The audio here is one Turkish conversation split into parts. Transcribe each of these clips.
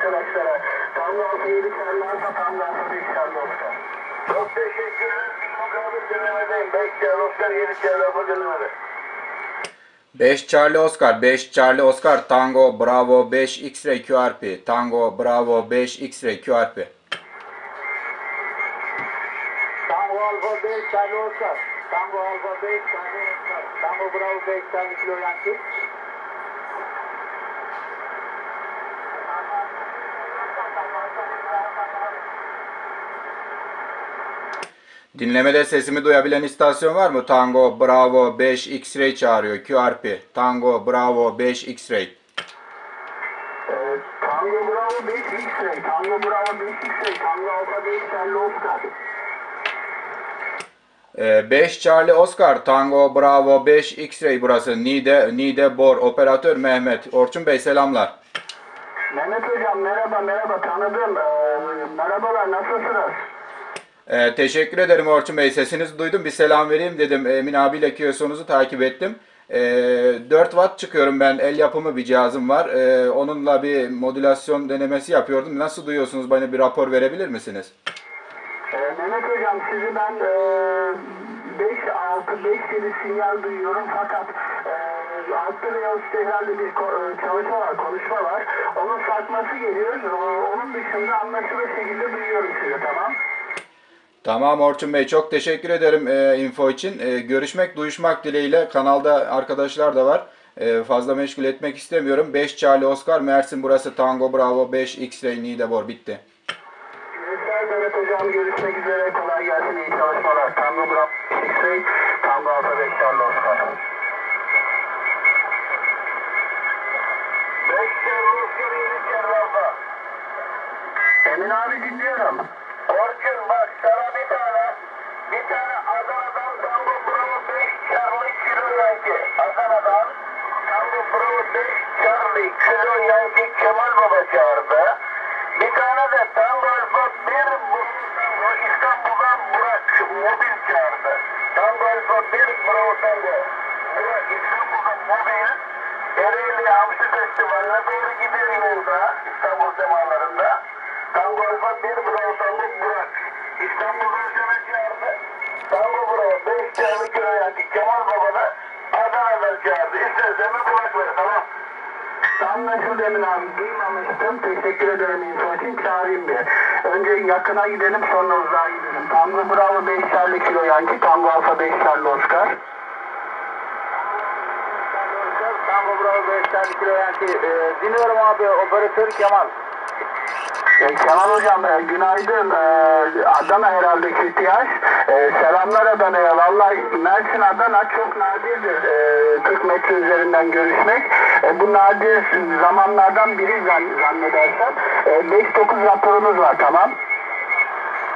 arkadaşlara. Tango Alfa 7 Charlie Alfa, Tango Alfa 5 Charlie Oscar. Çok teşekkürler. Bakalım dinlemedeyim. 5 Charlie Oscar, 7 Charlie Alfa dinlemede. 5 Charlie Oscar, 5 Charlie Oscar, Tango Bravo 5 X-Ray QRP, Tango Bravo 5 X-Ray QRP. Tango Alfa 5 Charlie Oscar. Tango Alfa 5 Charlie Oscar. Tango Bravo 5 Charlie Kilo Yankee. Dinlemede sesimi duyabilen istasyon var mı? Tango Bravo 5 X-Ray çağırıyor QRP. Tango Bravo 5 X-Ray. Ee, Tango Bravo 5 X-Ray. Tango Bravo 5 X-Ray. Tango Alfa 5 Charlie Oscar. Ee, 5 Charlie Oscar, Tango Bravo 5 X-Ray burası. Nide, Nide Bor, operatör Mehmet. Orçun Bey selamlar. Mehmet Hocam merhaba merhaba tanıdım. Ee, merhabalar nasılsınız? Ee, teşekkür ederim Orçun Bey. Sesinizi duydum. Bir selam vereyim dedim. Emin abiyle Kiyosonuzu takip ettim. Ee, 4 watt çıkıyorum ben. El yapımı bir cihazım var. Ee, onunla bir modülasyon denemesi yapıyordum. Nasıl duyuyorsunuz? Bana bir rapor verebilir misiniz? Ee, Mehmet Hocam sizi ben e, 5 6 5 7 sinyal duyuyorum fakat e, altta üstte herhalde bir e, çalışma var, konuşma var. Onun sarkması geliyor. O- onun dışında anlaşılır şekilde duyuyorum sizi tamam. Tamam Orçun Bey. Çok teşekkür ederim e, info için. E, görüşmek, duyuşmak dileğiyle. Kanalda arkadaşlar da var. E, fazla meşgul etmek istemiyorum. 5 Charlie Oscar, Mersin burası Tango Bravo 5 X-Ray Nidebor bitti. Mehmet Hocam görüşmek üzere. Kolay gelsin. iyi çalışmalar. Tango Bravo X-Ray, Tango Alfa 5 Charlie Oscar. 5 Charlie Oscar, 7 Charlie Alfa. Emin abi dinliyorum. Orçun bak sana bir tane, bir tane Adana'dan Tango Bravo 5 Charlie Kilo Yankee. Adana'dan Tango Bravo 5 Charlie Kilo Kemal Baba çağırdı. Bir tane de Tango Alfa 1 Bravo İstanbul'dan Burak Mobil çağırdı. Tango Alfa 1 Bravo Tango. Burak İstanbul'dan Mobil. Ereğli Hamsi Festivali'ne doğru gidiyor yolda İstanbul semalarında. Tango Alfa 1 Bravo Tango Burak. İstanbul'dan sana çağırdı. Tango Bravo 5 çağırdı Köyaki Kemal Baba'da Adana'dan bir kulak ver tamam. Anlaşıldı Emin abi. Duymamıştım. Teşekkür ederim info için. Çağırayım bir. Önce yakına gidelim sonra uzağa gidelim. Tango Bravo 5 Charlie Kilo Yankee. Tango Alfa 5 Charlie Oscar. Tango Bravo 5 Charlie Kilo Yankee. Ee, dinliyorum abi operatör Kemal. E, Kemal Hocam e, günaydın. E, Adana herhalde KTH. E, selamlar Adana'ya. Vallahi Mersin Adana çok nadirdir. E, 40 metre üzerinden görüşmek. E, bu nadir zamanlardan biri zan, zannedersem. E, 5-9 raporunuz var tamam.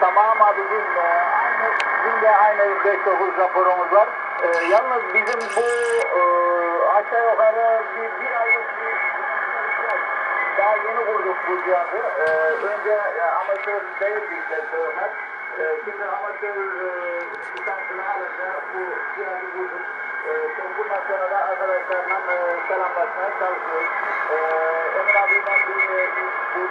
Tamam abicim. Ee, aynı, bizim de aynı 5-9 raporumuz var. Ee, yalnız bizim bu e, aşağı yukarı bir, bir aylık bir daha yeni kurduk bu cihazı. Ee, önce e, amatör değildik sensörler. Ee, şimdi amatör e, lisansını alınca bu cihazı kurduk. Ee, şimdi bundan sonra da arkadaşlarla e, selamlaşmaya çalışıyoruz. Ee, Emin abiyle bir, bir, bu